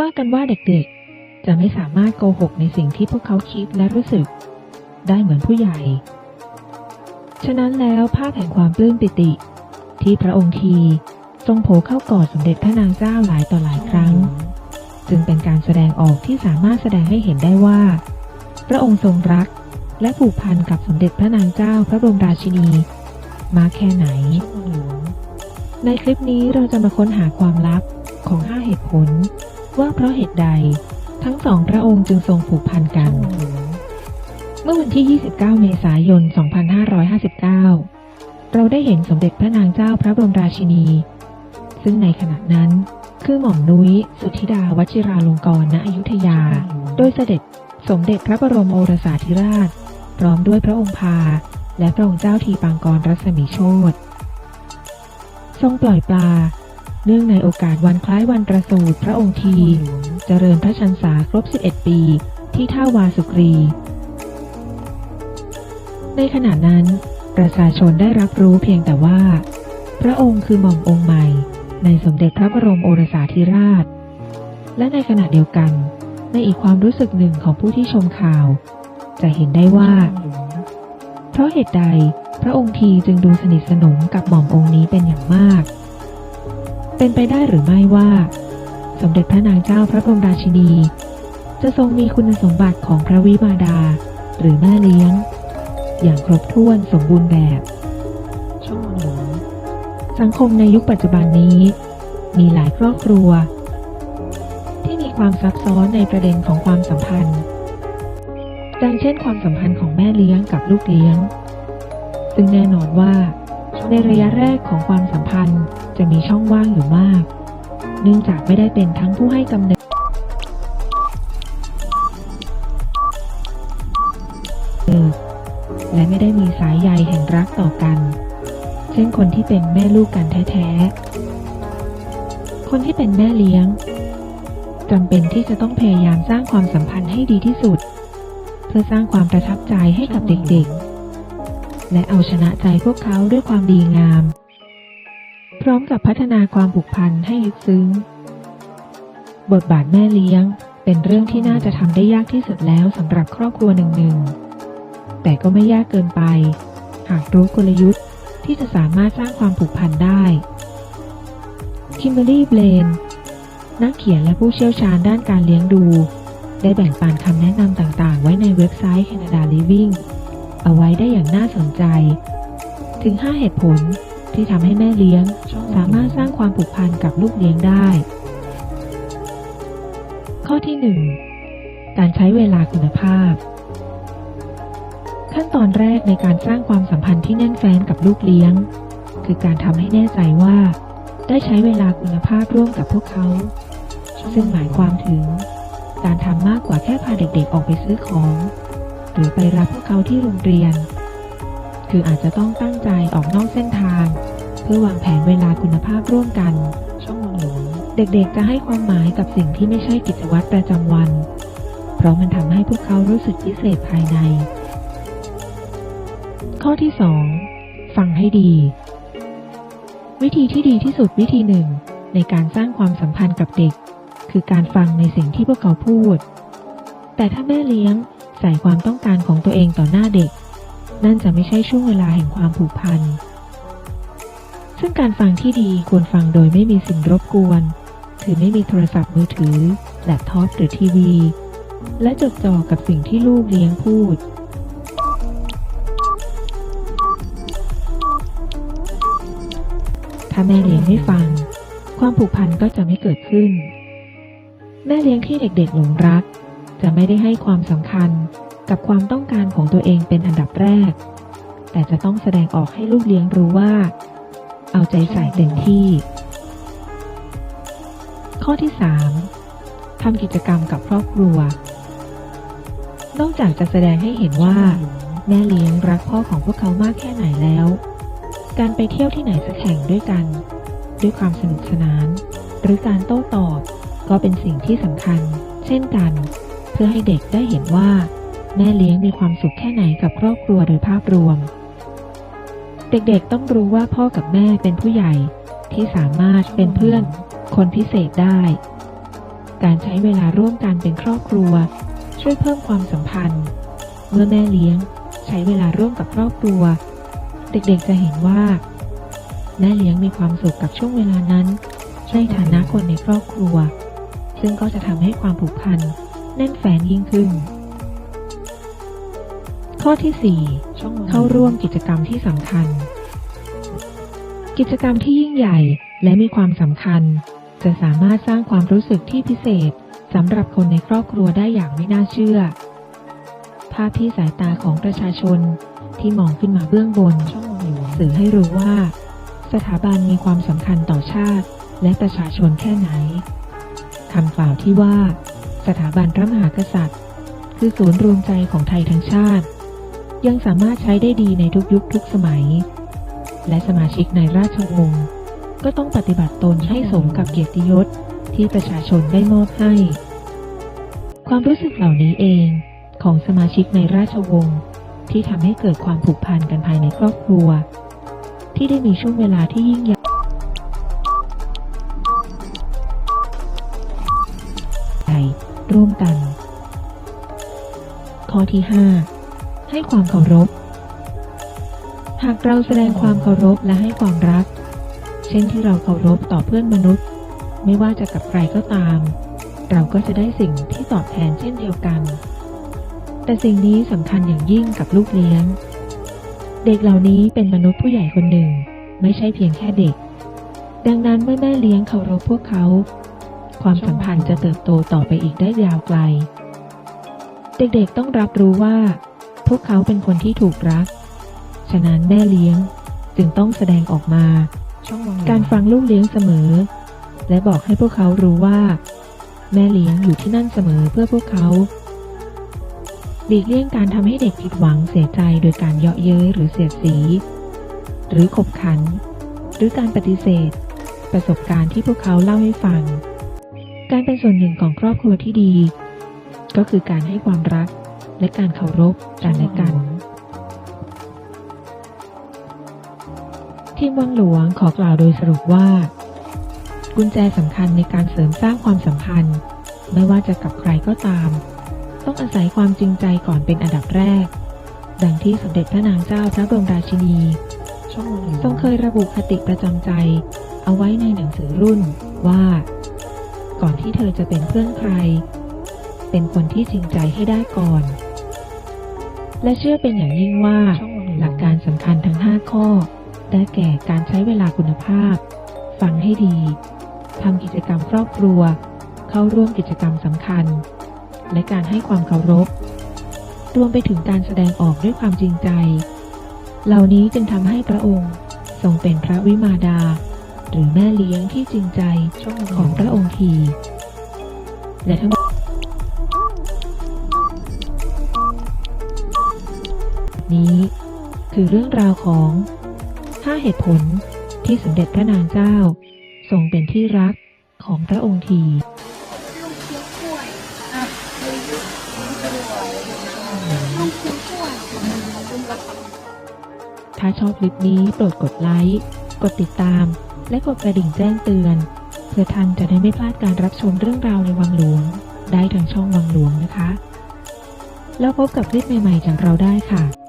ว่ากันว่าเด็กๆ จะไม่สามารถโกหกในสิ่งที่พวกเขาคิดและรู้สึก ได้เหมือนผู้ใหญ่ ฉะนั้นแล้วภาพแห่งความปลื้มปิติ ที่พระองค์ทีทรงโผเข้ากอดสมเด็จพระนางเจ้าหลายต่อหลายครั้ง จึงเป็นการแสดงออกที่สามารถแสดงให้เห็นได้ว่า พระองค์ทรงรักและผูกพันกับสมเด็จพระนางเจ้าพระบรมราชินีมาแค่ไหน ในคลิปนี้เราจะมาค้นหาความลับของ 5 เหตุผล ว่าเพราะเหตุใดทั้งสองพระองค์จึงทรงผูกพันกัน เมื่อวันที่ 29 เมษายน 2559 เราได้เห็นสมเด็จพระนางเจ้าพระบรมราชินี ซึ่งในขณะนั้นคือหม่อมนุ้ย สุธิดาวชิราลงกรณอยุธยา โดยเสด็จสมเด็จพระบรมโอรสาธิราช พร้อมด้วยพระองค์พา และพระองค์เจ้าทีปังกรรัศมีโชตทรงปล่อยปลา เนื่องในโอกาสวันคล้ายวันประสูติพระองค์ที เจริญพระชันษาครบ 11 ปี ที่ท่าวาสุกรี ในขณะนั้น ประชาชนได้รับรู้เพียงแต่ว่า พระองค์คือหม่อมองค์ใหม่ ในสมเด็จพระบรมโอรสาธิราช และในขณะเดียวกัน ในอีกความรู้สึกหนึ่งของผู้ที่ชมข่าว จะเห็นได้ว่า เพราะเหตุใดพระองค์ทีจึงดูสนิทสนมกับหม่อมองค์นี้เป็นอย่างมาก เป็นไปได้หรือไม่ว่า สมเด็จพระนางเจ้าพระบรมราชินี จะทรงมีคุณสมบัติของพระวิมาดา หรือแม่เลี้ยง อย่างครบถ้วนสมบูรณ์แบบช่องหลวงสังคมในยุคปัจจุบันนี้ มีหลายครอบครัว ที่มีความซับซ้อนในประเด็นของความสัมพันธ์ ดังเช่นความสัมพันธ์ของแม่เลี้ยงกับลูกเลี้ยง ซึ่งแน่นอนว่าในระยะแรกของความสัมพันธ์ จะมีช่องว่างอยู่มาก เนื่องจากไม่ได้เป็นทั้งผู้ให้กำเนิดและไม่ได้มีสายใยแห่งรักต่อกัน เช่นคนที่เป็นแม่ลูกกันแท้ๆ คนที่เป็นแม่เลี้ยงจำเป็นที่จะต้องพยายามสร้างความสัมพันธ์ให้ดีที่สุด เพื่อสร้างความประทับใจให้กับเด็กๆ และเอาชนะใจพวกเขาด้วยความดีงาม พร้อมกับพัฒนาความผูกพันให้ลึกซึ้ง บทบาทแม่เลี้ยง เป็นเรื่องที่น่าจะทำได้ยากที่สุดแล้วสำหรับครอบครัวหนึ่งๆ แต่ก็ไม่ยากเกินไป หากรู้กลยุทธ์ที่จะสามารถสร้างความผูกพันได้คิมเบอรี่เบลนนักเขียนและผู้เชี่ยวชาญด้านการเลี้ยงดู ได้แบ่งปันคำแนะนำต่างๆ ไว้ในเว็บไซต์ Canada Living เอาไว้ได้อย่างน่าสนใจ ถึง 5 เหตุผล ที่ทำให้แม่เลี้ยง สามารถสร้างความผูกพันกับลูกเลี้ยงได้ ข้อที่ 1 การใช้เวลาคุณภาพ ขั้นตอนแรกในการสร้างความสัมพันธ์ที่แน่นแฟ้นกับลูกเลี้ยง คือการทำให้แน่ใจว่า ได้ใช้เวลาคุณภาพร่วมกับพวกเขา ซึ่งหมายความถึง การทำมากกว่าแค่พาเด็กๆออกไปซื้อของ หรือไปรับพวกเขาที่โรงเรียนคืออาจจะต้องตั้งใจออก พื่อวางแผนเวลาคุณภาพร่วมกันช่องหลวงเด็กๆ จะให้ความหมายกับสิ่งที่ไม่ใช่กิจวัตรประจำวัน เพราะมันทำให้พวกเขารู้สึกพิเศษภายใน ข้อที่ 2 ฟังให้ดี วิธีที่ดีที่สุดวิธีหนึ่ง ในการสร้างความสัมพันธ์กับเด็ก คือการฟังในสิ่งที่พวกเขาพูด แต่ถ้าแม่เลี้ยงใส่ความต้องการของตัวเองต่อหน้าเด็ก นั่นจะไม่ใช่ช่วงเวลาแห่งความผูกพัน ซึ่งการฟังที่ดีควรฟังโดยไม่มีสิ่งรบกวนคือไม่มีโทรศัพท์มือถือ แล็ปท็อปหรือทีวี และจดจ่อกับสิ่งที่ลูกเลี้ยงพูด ถ้าแม่เลี้ยงไม่ฟัง ความผูกพันก็จะไม่เกิดขึ้น แม่เลี้ยงที่เด็กๆหลงรัก จะไม่ได้ให้ความสำคัญกับความต้องการของตัวเองเป็นอันดับแรก แต่จะต้องแสดงออกให้ลูกเลี้ยงรู้ว่า เอาใจใส่เต็มที่ ข้อที่ 3. ทำกิจกรรมกับครอบครัว นอกจากจะแสดงให้เห็นว่า แม่เลี้ยงรักพ่อของพวกเขามากแค่ไหนแล้ว การไปเที่ยวที่ไหนสักแห่งด้วยกัน ด้วยความสนุกสนาน หรือการโต้ตอบ ก็เป็นสิ่งที่สำคัญ เช่นกัน เพื่อให้เด็กได้เห็นว่า แม่เลี้ยงมีความสุขแค่ไหนกับครอบครัวโดยภาพรวม เด็กๆต้องรู้ว่าพ่อกับแม่เป็นผู้ใหญ่ที่สามารถเป็นเพื่อนคนพิเศษได้ การใช้เวลาร่วมกันเป็นครอบครัว ช่วยเพิ่มความสัมพันธ์ เมื่อแม่เลี้ยงใช้เวลาร่วมกับครอบครัว เด็กๆจะเห็นว่า แม่เลี้ยงมีความสุขกับช่วงเวลานั้น ในฐานะคนในครอบครัว ซึ่งก็จะทำให้ความผูกพันแน่นแฟนยิ่งขึ้น ข้อที่4ช่องเข้าร่วมกิจกรรมที่สำคัญ กิจกรรมที่ยิ่งใหญ่และมีความสำคัญ จะสามารถสร้างความรู้สึกที่พิเศษสำหรับคนในครอบครัวได้อย่างไม่น่าเชื่อ ภาพที่สายตาของประชาชนที่มองขึ้นมาเบื้องบนช่องหลวงสื่อให้รู้ว่า สถาบันมีความสำคัญต่อชาติ และประชาชนแค่ไหนคำกล่าวที่ว่า สถาบันพระมหากษัตริย์ คือศูนย์รวมใจของไทยทั้งชาติ ยังสามารถใช้ได้ดีในทุกยุคทุกสมัย และสมาชิกในราชวงศ์ก็ต้องปฏิบัติตนให้สมกับเกียรติยศที่ประชาชนได้มอบให้ ความรู้สึกเหล่านี้เองของสมาชิกในราชวงศ์ที่ทำให้เกิดความผูกพันกันภายในครอบครัว ที่ได้มีช่วงเวลาที่ยิ่งใหญ่ร่วมกัน ข้อที่ 5 ให้ความเคารพ หากเราแสดงความเคารพและให้ความรัก เช่นที่เราเคารพต่อเพื่อนมนุษย์ ไม่ว่าจะกับใครก็ตาม เราก็จะได้สิ่งที่ตอบแทนเช่นเดียวกัน แต่สิ่งนี้สำคัญอย่างยิ่งกับลูกเลี้ยง เด็กเหล่านี้เป็นมนุษย์ผู้ใหญ่คนหนึ่ง ไม่ใช่เพียงแค่เด็ก ดังนั้นเมื่อแม่เลี้ยงเคารพพวกเขา ความสัมพันธ์จะเติบโตต่อไปอีกได้ยาวไกล เด็กๆต้องรับรู้ว่า พวกเขาเป็นคนที่ถูกรัก ฉะนั้นแม่เลี้ยงจึงต้องแสดงออกมา การฟังลูกเลี้ยงเสมอ และบอกให้พวกเขารู้ว่า แม่เลี้ยงอยู่ที่นั่นเสมอเพื่อพวกเขาหลีกเลี่ยงการทำให้เด็กผิดหวังเสียใจโดยการเยาะเย้ยหรือเสียดสี หรือขบขัน หรือการปฏิเสธ ประสบการณ์ที่พวกเขาเล่าให้ฟัง การเป็นส่วนหนึ่งของครอบครัวที่ดี ก็คือการให้ความรัก และการเคารพกันและกัน ทีมวังหลวงขอกล่าวโดยสรุปว่า กุญแจสำคัญในการเสริมสร้างความสัมพันธ์ ไม่ว่าจะกับใครก็ตาม ต้องอาศัยความจริงใจก่อนเป็นอันดับแรก ดังที่สมเด็จพระนางเจ้าพระบรมราชินีทรงเคยระบุคติประจำใจ เอาไว้ในหนังสือรุ่นว่า ก่อนที่เธอจะเป็นเพื่อนใคร เป็นคนที่จริงใจให้ได้ก่อน และเชื่อเป็นอย่างยิ่งว่าหลักการสำคัญทั้ง 5 ข้อ ได้แก่การใช้เวลาคุณภาพ ฟังให้ดีทำกิจกรรมครอบครัว เข้าร่วมกิจกรรมสำคัญ และการให้ความเคารพ รวมไปถึงการแสดงออกด้วยความจริงใจ เหล่านี้จึงทำให้พระองค์ทรงเป็นพระวิมาดา หรือแม่เลี้ยงที่จริงใจช่องของพระองค์ทีและทั้ง นี้ คือเรื่องราวของ 5 เหตุผลที่สมเด็จพระนางเจ้า ทรงเป็นที่รักของพระองค์ทีถ้าชอบคลิปนี้โปรดกดไลค์ กดติดตาม และกดกระดิ่งแจ้งเตือน เพื่อท่านจะได้ไม่พลาดการรับชมเรื่องราวในวังหลวง ได้ทางช่องวังหลวงนะคะ แล้วพบกับคลิปใหม่ ๆ จากเราได้ค่ะ